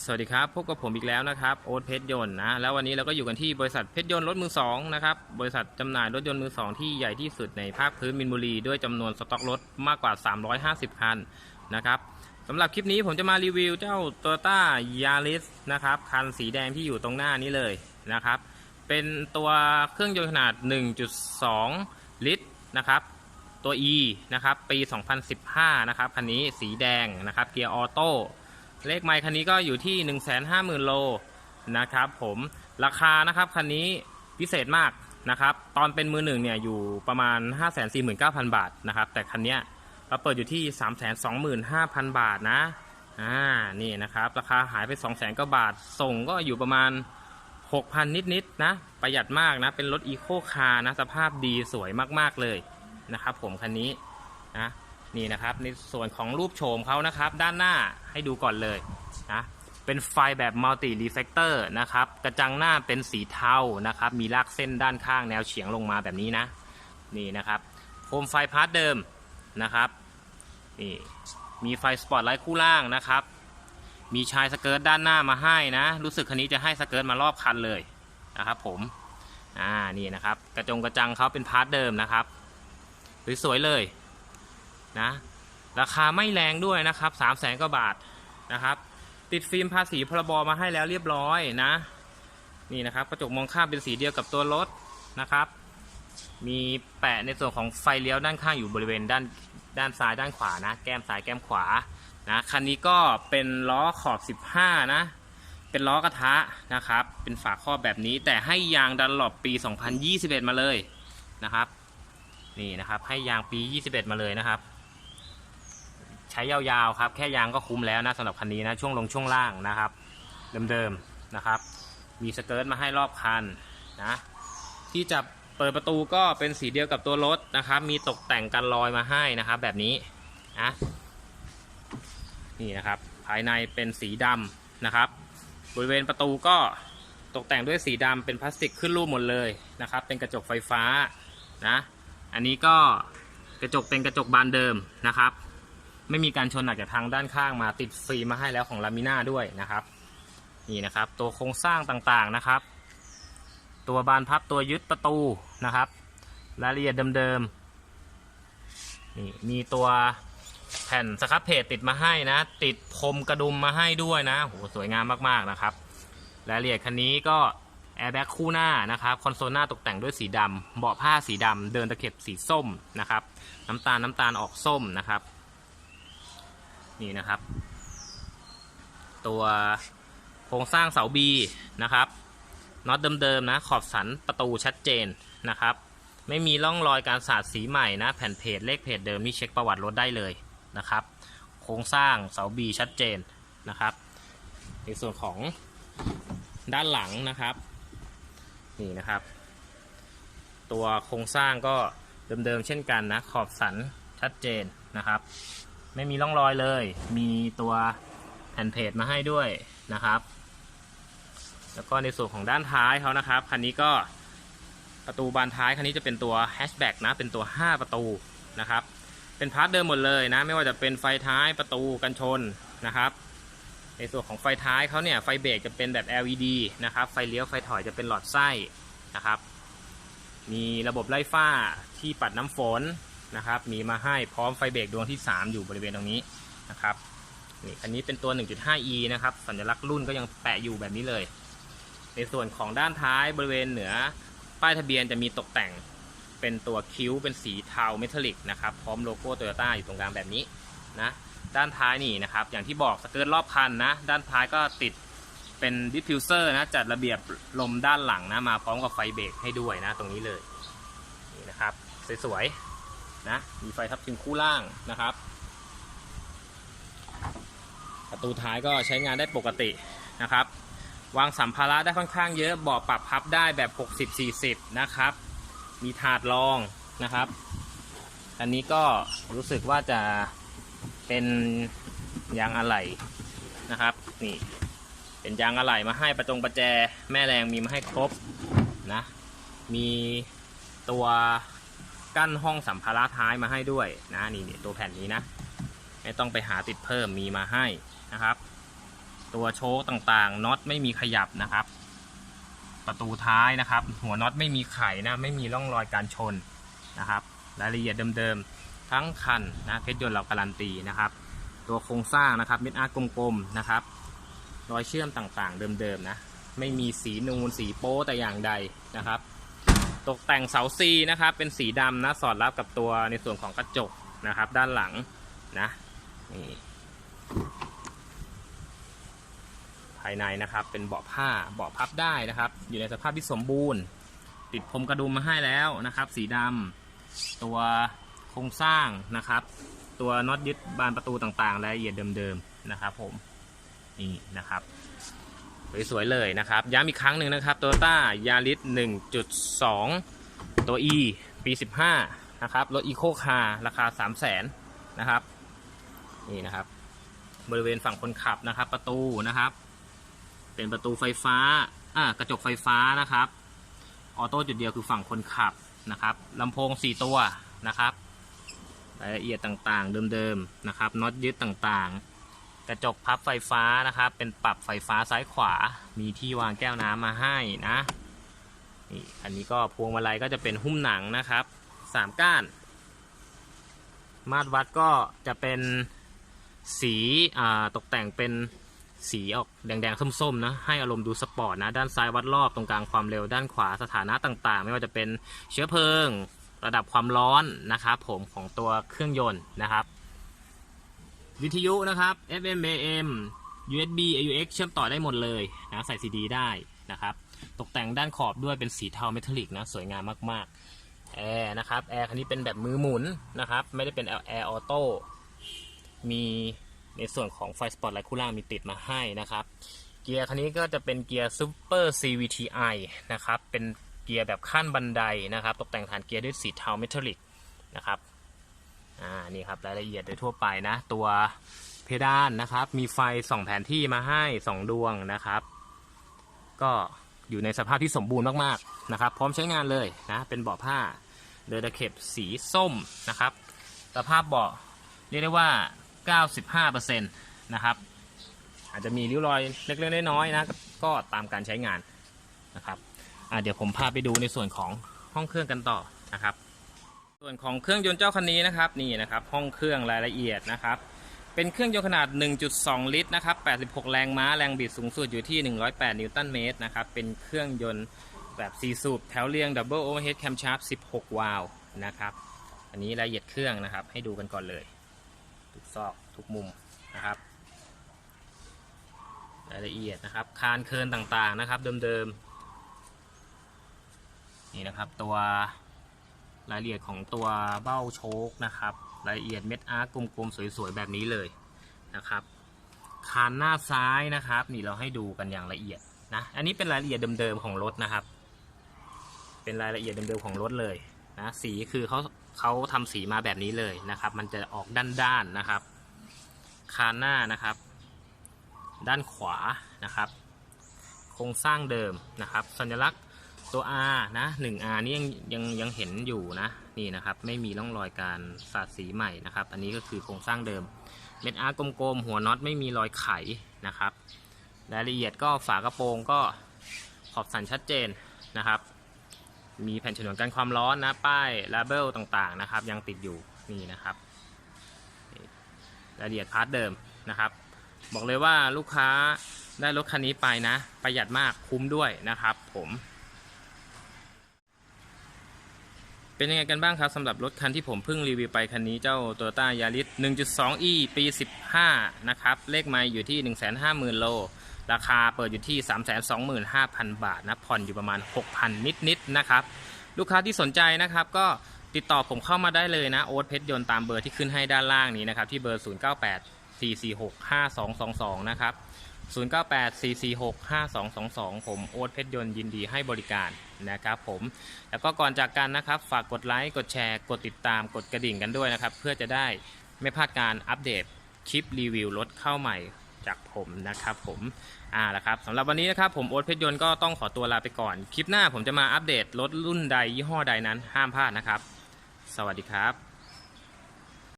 สวัสดีครับพบกับผมอีกแล้วนะครับโอ๊ตเพชรยนต์นะแล้ววันนี้เราก็อยู่กันที่บริษัทเพชรยนต์รถมือสองนะครับบริษัทจำหน่ายรถยนต์มือสองที่ใหญ่ที่สุดในภาคพื้นมินบุรีด้วยจำนวนสต็อกรถมากกว่า 350 คันนะครับสำหรับคลิปนี้ผมจะมารีวิวเจ้า Toyota Yaris นะครับคันสีแดงที่อยู่ตรงหน้านี้เลยนะครับเป็นตัวเครื่องยนต์ขนาด 1.2 ลิตรนะครับตัว E นะครับปี 2015 นะครับคันนี้สีแดงนะครับเกียร์ออโต้ เลขไมค์คันนี้ก็อยู่ที่ 1 5 0 0 0 0 โลนะครับผมราคานะครับคันนี้พิเศษมากนะครับตอนเป็นมือหนึ่งเนี่ยอยู่ประมาณ 5 4 9 0 0 0 บาทนะครับแต่คันนี้เราเปิดอยู่ที่ 3 2 5 0 0 0 บาทนะอ่านี่นะครับราคาหายไป2 0 0 0 0 0กว่าบาท ส่งก็อยู่ประมาณ 6,000 นิดๆนะประหยัดมากนะเป็นรถอีโคคาร์นะสภาพดีสวยมากๆเลยนะครับผมคันนี้นะ นี่นะครับในส่วนของรูปโฉมเขานะครับ ด้านหน้าให้ดูก่อนเลยนะเป็นไฟแบบมัลติรีเฟกเตอร์นะครับ กระจังหน้าเป็นสีเทานะครับ มีลากเส้นด้านข้างแนวเฉียงลงมาแบบนี้นะ นี่นะครับ โคมไฟพาร์ทเดิมนะครับ นี่มีไฟสปอตไลท์คู่ล่างนะครับ มีชายสเกิร์ตด้านหน้ามาให้นะ รู้สึกคันนี้จะให้สเกิร์ตมารอบคันเลยนะครับ ผม อ่า นี่นะครับ กระจงกระจังเขาเป็นพาร์ทเดิมนะครับ สวยๆเลย นะราคาไม่แรงด้วยนะครับ3 0 0แสนกว่าบาทนะครับ ติดฟิล์มภาษีพรบมาให้แล้วเรียบร้อยนะ นี่นะครับกระจกมองข้ามเป็นสีเดียวกับตัวรถนะครับ มีแปะในส่วนของไฟเลี้ยวด้านข้างอยู่บริเวณด้านด้านซ้ายด้านขวานะ แก้มซ้ายแก้มขวานะคันนี้ก็เป็นล้อขอบ 15 นะ เป็นล้อกระทะนะครับ เป็นฝาครอบแบบนี้แต่ให้ยางดันหลบปี 2021 มาเลยนะครับ นี่นะครับให้ยางปี 21 มาเลยนะครับ ใช้ยาวๆครับ แค่ยางก็คุ้มแล้วนะสำหรับคันนี้นะช่วงลงช่วงล่างนะครับ เดิมๆนะครับ มีสเกิร์ตมาให้รอบคันนะที่จะเปิดประตูก็เป็นสีเดียวกับตัวรถนะครับ มีตกแต่งกันรอยมาให้นะครับ แบบนี้นะนี่นะครับ ภายในเป็นสีดำนะครับ บริเวณประตูก็ตกแต่งด้วยสีดำเป็นพลาสติกขึ้นรูปหมดเลยนะครับ เป็นกระจกไฟฟ้านะ อันนี้ก็กระจกเป็นกระจกบานเดิมนะครับ ไม่มีการชนหนักจากทางด้านข้างมาติดฟิล์มมาให้แล้วของลามิน่าด้วยนะครับ นี่นะครับ ตัวโครงสร้างต่างๆนะครับ ตัวบานพับตัวยึดประตูนะครับ รายละเอียดเดิมๆนี่มีตัวแผ่นสครับเพจติดมาให้นะ ติดพรมกระดุมมาให้ด้วยนะโหสวยงามมากๆนะครับ รายละเอียดคันนี้ก็แอร์แบ็กคู่หน้านะครับคอนโซลหน้าตกแต่งด้วยสีดำเบาะผ้าสีดำเดินตะเข็บสีส้มนะครับ น้ำตาลน้ำตาลออกส้มนะครับ นี่นะครับ ตัวโครงสร้างเสาบีนะครับน็อตเดิมๆนะขอบสันประตูชัดเจนนะครับ ไม่มีร่องรอยการสาดสีใหม่นะ แผ่นเพจเลขเพจเดิมนี่เช็คประวัติรถได้เลยนะครับ โครงสร้างเสาบีชัดเจนนะครับ ในส่วนของด้านหลังนะครับนี่นะครับ ตัวโครงสร้างก็เดิมๆเช่นกันนะ ขอบสันชัดเจนนะครับ ไม่มีร่องรอยเลย มีตัวแผ่นเพจมาให้ด้วยนะครับ แล้วก็ในส่วนของด้านท้ายเขานะครับ คันนี้ก็ประตูบานท้ายคันนี้จะเป็นตัวแฮชแบ็กนะ เป็นตัว 5 ประตูนะครับ เป็นพาร์ทเดิมหมดเลยนะ ไม่ว่าจะเป็นไฟท้ายประตูกันชนนะครับ ในส่วนของไฟท้ายเขาเนี่ย ไฟเบรกจะเป็นแบบ LED นะครับ ไฟเลี้ยวไฟถอยจะเป็นหลอดไส้นะครับ มีระบบไล่ฝ้าที่ปัดน้ำฝน นะครับ มีมาให้พร้อมไฟเบรกดวงที่ 3 อยู่บริเวณตรงนี้นะครับนี่คันนี้เป็นตัว 1.5e นะครับ สัญลักษณ์รุ่นก็ยังแปะอยู่แบบนี้เลย ในส่วนของด้านท้ายบริเวณเหนือป้ายทะเบียนจะมีตกแต่งเป็นตัวคิ้วเป็นสีเทาเมทัลลิกนะครับพร้อมโลโก้โตโยต้าอยู่ตรงกลางแบบนี้นะด้านท้ายนี่นะครับ อย่างที่บอกสเกิร์ตรอบคันนะด้านท้ายก็ติดเป็นดิฟฟิวเซอร์นะจัดระเบียบลมด้านหลังนะมาพร้อมกับไฟเบรกให้ด้วยนะตรงนี้เลยนี่นะครับสวยๆ นะมีไฟทับทิมคู่ล่างนะครับ ประตูท้ายก็ใช้งานได้ปกตินะครับ วางสัมภาระได้ค่อนข้างเยอะเบาะปรับพับได้แบบ 60-40 นะครับ มีถาดรองนะครับ อันนี้ก็รู้สึกว่าจะเป็นยางอะไหล่นะครับนี่เป็นยางอะไหล่มาให้ประจงประแจแม่แรงมีมาให้ครบนะมีตัว กั้นห้องสัมภาระท้ายมาให้ด้วยนะนี่นี่ตัวแผ่นนี้นะ ไม่ต้องไปหาติดเพิ่มมีมาให้นะครับ ตัวโชคต่างๆน็อตไม่มีขยับนะครับ ประตูท้ายนะครับ หัวน็อตไม่มีไขนะไม่มีร่องรอยการชนนะครับรายละเอียดเดิมๆทั้งคันนะเพชรยนต์เราการันตีนะครับ ตัวโครงสร้างนะครับเม็ดอาร์กลมๆนะครับรอยเชื่อมต่างๆ เดิมๆนะไม่มีสีนูนสีโป๊แต่อย่างใดนะครับ ตกแต่งเสาซีนะครับ เป็นสีดำนะสอดรับกับตัวในส่วนของกระจกนะครับ ด้านหลังนะนี่ภายในนะครับ เป็นเบาะผ้าเบาะพับได้นะครับ อยู่ในสภาพที่สมบูรณ์ ติดพรมกระดุมมาให้แล้วนะครับ สีดำตัวโครงสร้างนะครับ ตัวน็อตยึดบานประตูต่างๆรายละเอียดเดิมๆนะครับ ผมนี่นะครับ สวยๆเลยนะครับ ย้ำอีกครั้งหนึ่งนะครับ Toyota Yaris 1.2 ตัว E ปี 15 นะครับ รถ Eco Car ราคา 3 0 0แสนนะครับ นี่นะครับ บริเวณฝั่งคนขับนะครับ ประตูนะครับ เป็นประตูไฟฟ้าอ่ากระจกไฟฟ้านะครับ ออโต้จุดเดียวคือฝั่งคนขับนะครับลำโพง 4 ตัวนะครับรายละเอียดต่างๆ เดิมๆนะครับน็อตยึดต่างๆ กระจกพับไฟฟ้านะครับ เป็นปรับไฟฟ้าซ้ายขวา มีที่วางแก้วน้ำมาให้นะนี่อันนี้ก็พวงมาลัยก็จะเป็นหุ้มหนังนะครับสามก้าน มาตรวัดก็จะเป็นสีตกแต่งเป็นสีออกแดงๆ ส้มๆนะให้อารมณ์ดูสปอร์ตนะ ด้านซ้ายวัดรอบตรงกลางความเร็วด้านขวาสถานะต่างๆ ไม่ว่าจะเป็นเชื้อเพลิง ระดับความร้อนนะครับผมของตัวเครื่องยนต์นะครับ วิทยุนะครับ FM AM USB AUX เชื่อมต่อได้หมดเลยนะใส่ CD ได้นะครับ ตกแต่งด้านขอบด้วยเป็นสีเทาเมทัลลิกนะสวยงามมากๆแอร์นะครับแอร์คันนี้เป็นแบบมือหมุนนะครับ ไม่ได้เป็นแอร์ออโต้มีในส่วนของไฟสปอตไลท์คู่ล่างมีติดมาให้นะครับ เกียร์คันนี้ก็จะเป็นเกียร์ Super CVTi นะครับ เป็นเกียร์แบบขั้นบันไดนะครับ ตกแต่งฐานเกียร์ด้วยสีเทาเมทัลลิกนะครับ อ่านี่ครับรายละเอียดโดยทั่วไปนะ ตัวเพดานนะครับ มีไฟส่องแผนที่มาให้2ดวงนะครับ ก็อยู่ในสภาพที่สมบูรณ์มากๆนะครับ พร้อมใช้งานเลยนะ เป็นเบาะผ้าเดอร์ตะเข็บสีส้มนะครับ สภาพเบาะเรียกได้ว่า 95%นะครับ อาจจะมีริ้วรอยเล็กๆน้อยๆนะ ก็ตามการใช้งานนะครับเดี๋ยวผมพาไปดูในส่วนของห้องเครื่องกันต่อนะครับ ส่วนของเครื่องยนต์เจ้าคันนี้นะครับนี่นะครับห้องเครื่องรายละเอียดนะครับเป็นเครื่องยนต์ขนาด 1.2 ลิตรนะครับ86 แรงม้าแรงบิดสูงสุดอยู่ที่ 108 นิวตันเมตรนะครับเป็นเครื่องยนต์แบบ4สูบแถวเรียง Double Overhead Camshaft 16 วาล์วนะครับอันนี้รายละเอียดเครื่องนะครับให้ดูกันก่อนเลย ทุกซอกทุกมุมนะครับรายละเอียดนะครับคานเคินต่างๆนะครับเดิมๆนี่นะครับตัว รายละเอียดของตัวเบ้าโชคนะครับ รายละเอียดเม็ดอาร์กกลมๆสวยๆแบบนี้เลยนะครับคานหน้าซ้ายนะครับ นี่เราให้ดูกันอย่างละเอียดนะอันนี้เป็นรายละเอียดเดิมๆของรถนะครับ เป็นรายละเอียดเดิมๆของรถเลยนะสีคือเขาเขาทำสีมาแบบนี้เลยนะครับ มันจะออกด้านๆนะครับ คานหน้านะครับ ด้านขวานะครับ โครงสร้างเดิมนะครับ สัญลักษณ์ ตัว R นะ 1R นี่ยังยังยังเห็นอยู่นะ นี่นะครับ ไม่มีร่องรอยการสาดสีใหม่นะครับ อันนี้ก็คือโครงสร้างเดิม เม็ดอาร์กลมๆ หัวน็อตไม่มีรอยไขนะครับ รายละเอียดก็ฝากระโปรงก็ขอบสันชัดเจนนะครับ มีแผ่นฉนวนกันความร้อนนะ ป้ายลาเบลต่างๆนะครับ ยังติดอยู่นี่นะครับ รายละเอียดพาร์ทเดิมนะครับ บอกเลยว่าลูกค้าได้รถคันนี้ไปนะ ประหยัดมากคุ้มด้วยนะครับผม เป็นยังไงกันบ้างครับสำหรับรถคันที่ผมเพิ่งรีวิวไปคันนี้เจ้า Toyota Yaris 1.2e ปี 15 นะครับ เลขไมล์อยู่ที่ 150,000 โล ราคาเปิดอยู่ที่ 325,000 บาทนะผ่อนอยู่ประมาณ 6,000 นิดๆนะครับ ลูกค้าที่สนใจนะครับ ก็ติดต่อผมเข้ามาได้เลยนะโอ๊ตเพชรยนต์ตามเบอร์ที่ขึ้นให้ด้านล่างนี้นะครับ ที่เบอร์ 0984465222 นะครับ 0984465222 ผมโอ๊ตเพชรยนต์ยินดีให้บริการนะครับผม แล้วก็ก่อนจากกันนะครับ ฝากกดไลค์ กดแชร์ กดติดตาม กดกระดิ่งกันด้วยนะครับ เพื่อจะได้ไม่พลาดการอัปเดตคลิปรีวิวรถเข้าใหม่จากผมนะครับผม อ่าละครับสำหรับวันนี้นะครับผมโอ๊ตเพชรยนต์ก็ต้องขอตัวลาไปก่อน คลิปหน้าผมจะมาอัปเดตรถรุ่นใดยี่ห้อใดนั้นห้ามพลาดนะครับ สวัสดีครับ